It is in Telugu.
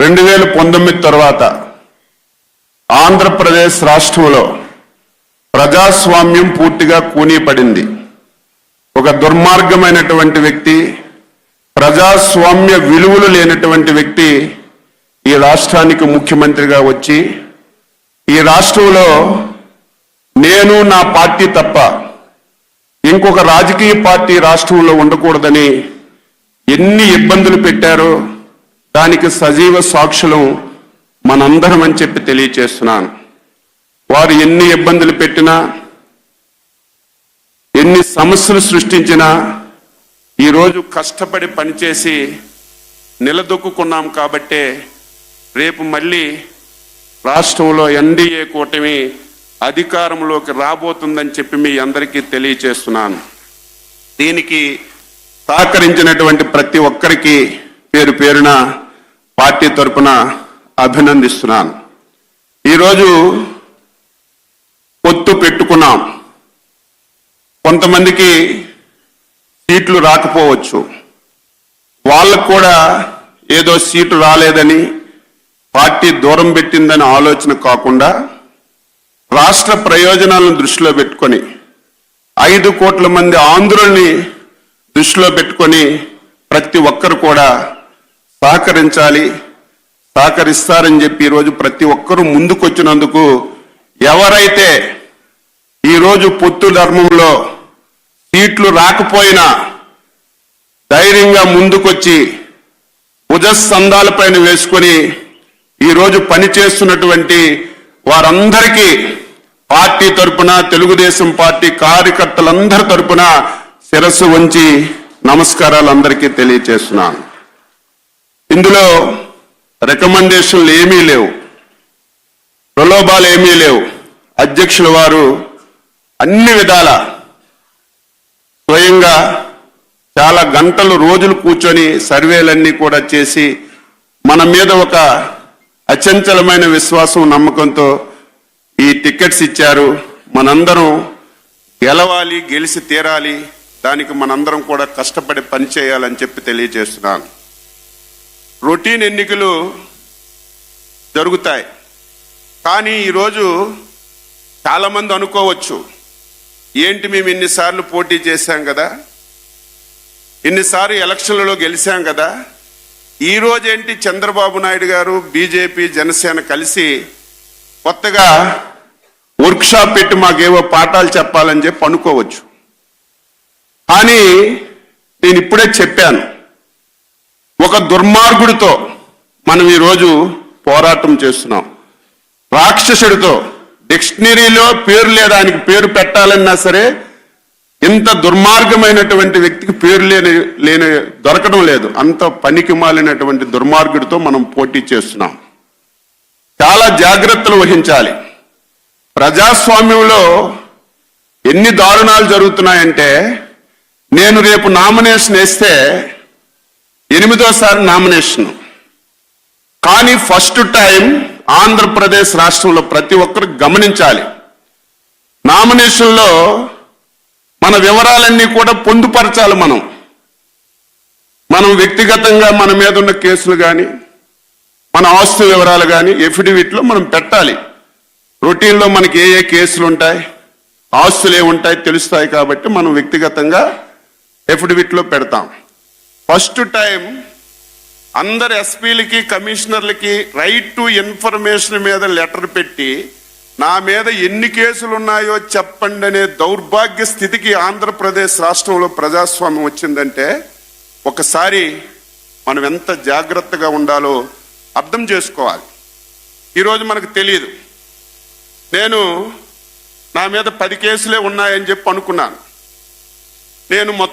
రెండు వేల పంతొమ్మిది తర్వాత ఆంధ్రప్రదేశ్ రాష్ట్రంలో ప్రజాస్వామ్యం పూర్తిగా కూనీపడింది. ఒక దుర్మార్గమైనటువంటి వ్యక్తి ప్రజాస్వామ్య విలువలు లేనటువంటి వ్యక్తి ఈ రాష్ట్రానికి ముఖ్యమంత్రిగా వచ్చి ఈ రాష్ట్రంలో నేను నా పార్టీ తప్ప ఇంకొక రాజకీయ పార్టీ రాష్ట్రంలో ఉండకూడదని ఎన్ని ఇబ్బందులు పెట్టారో దానికి సజీవ సాక్షులం మనందరం అని చెప్పి తెలియచేస్తున్నాను. వారు ఎన్ని ఇబ్బందులు పెట్టినా ఎన్ని సమస్యలు సృష్టించినా ఈరోజు కష్టపడి పనిచేసి నిలదొక్కున్నాం కాబట్టే రేపు మళ్ళీ రాష్ట్రంలో ఎన్డీఏ కూటమి అధికారంలోకి రాబోతుందని చెప్పి మీ అందరికీ తెలియచేస్తున్నాను. దీనికి సహకరించినటువంటి ప్రతి ఒక్కరికి పేరు పేరున పార్టీ తరపున అభినందిస్తున్నాను. ఈరోజు పొత్తు పెట్టుకున్నాం. కొంతమందికి సీట్లు రాకపోవచ్చు. వాళ్ళకు కూడా ఏదో సీటు రాలేదని పార్టీ దూరం పెట్టిందని ఆలోచన కాకుండా రాష్ట్ర ప్రయోజనాలను దృష్టిలో పెట్టుకొని ఐదు కోట్ల మంది ఆంధ్రుల్ని దృష్టిలో పెట్టుకొని ప్రతి ఒక్కరు కూడా సహకరించాలి సహకరిస్తారని చెప్పి ఈరోజు ప్రతి ఒక్కరూ ముందుకొచ్చినందుకు ఎవరైతే ఈరోజు పొత్తు ధర్మంలో సీట్లు రాకపోయినా ధైర్యంగా ముందుకొచ్చి భుజస్కంధాలపైన వేసుకొని ఈరోజు పనిచేస్తున్నటువంటి వారందరికీ పార్టీ తరపున తెలుగుదేశం పార్టీ కార్యకర్తలందరి తరపున శిరస్సు వంచి నమస్కారాలు అందరికీ తెలియచేస్తున్నాను. ఇందులో రికమెండేషన్లు ఏమీ లేవు. ప్రలోభాలు ఏమీ లేవు. అధ్యక్షుల వారు అన్ని విధాల స్వయంగా చాలా గంటలు రోజులు కూర్చొని సర్వేలన్నీ కూడా చేసి మన మీద ఒక అచంచలమైన విశ్వాసం నమ్మకంతో ఈ టికెట్స్ ఇచ్చారు. మనందరం గెలవాలి గెలిచి తీరాలి. దానికి మనందరం కూడా కష్టపడి పనిచేయాలని చెప్పి తెలియజేస్తున్నాను. రొటీన్ ఎన్నికలు జరుగుతాయి. కానీ ఈరోజు చాలామంది అనుకోవచ్చు ఏంటి మేము ఇన్నిసార్లు పోటీ చేశాం కదా? ఇన్నిసార్లు ఎలక్షన్లలో గెలిచాం కదా? ఈరోజు ఏంటి చంద్రబాబు నాయుడు గారు బీజేపీ జనసేన కలిసి కొత్తగా వర్క్షాప్ పెట్టి మాకేవో పాఠాలు చెప్పాలని చెప్పి అనుకోవచ్చు. కానీ నేను ఇప్పుడే చెప్పాను ఒక దుర్మార్గుడితో మనం ఈరోజు పోరాటం చేస్తున్నాం. రాక్షసుడితో డిక్షనరీలో పేరు లేదా ఆయనకి పేరు పెట్టాలన్నా సరే ఇంత దుర్మార్గమైనటువంటి వ్యక్తికి పేరు లేని లేని దొరకడం లేదు. అంత పనికి మాలినటువంటి దుర్మార్గుడితో మనం పోటీ చేస్తున్నాం. చాలా జాగ్రత్తలు వహించాలి. ప్రజాస్వామ్యంలో ఎన్ని దారుణాలు జరుగుతున్నాయంటే నేను రేపు నామినేషన్ వేస్తే ఎనిమిదోసారి నామినేషన్. కానీ ఫస్ట్ టైం ఆంధ్రప్రదేశ్ రాష్ట్రంలో ప్రతి ఒక్కరు గమనించాలి. నామినేషన్లో మన వివరాలన్నీ కూడా పొందుపరచాలి మనం. మనం వ్యక్తిగతంగా మన మీద ఉన్న కేసులు కానీ మన ఆస్తు వివరాలు కానీ ఎఫిడవిట్లో మనం పెట్టాలి. రొటీన్లో మనకి ఏ ఏ కేసులు ఉంటాయి ఆస్తులు ఏ ఉంటాయి తెలుస్తాయి కాబట్టి మనం వ్యక్తిగతంగా ఎఫిడవిట్లో పెడతాం. ఫస్ట్ టైం అందరు ఎస్పీలకి కమిషనర్లకి రైట్ టు ఇన్ఫర్మేషన్ మీద లెటర్ పెట్టి నా మీద ఎన్ని కేసులు ఉన్నాయో చెప్పండి అనే దౌర్భాగ్య స్థితికి ఆంధ్రప్రదేశ్ రాష్ట్రంలో ప్రజాస్వామ్యం వచ్చిందంటే ఒకసారి మనం ఎంత జాగ్రత్తగా ఉండాలో అర్థం చేసుకోవాలి. ఈరోజు మనకు తెలియదు నేను నా మీద పది కేసులే ఉన్నాయని చెప్పి అనుకున్నాను. నేను మొత్తం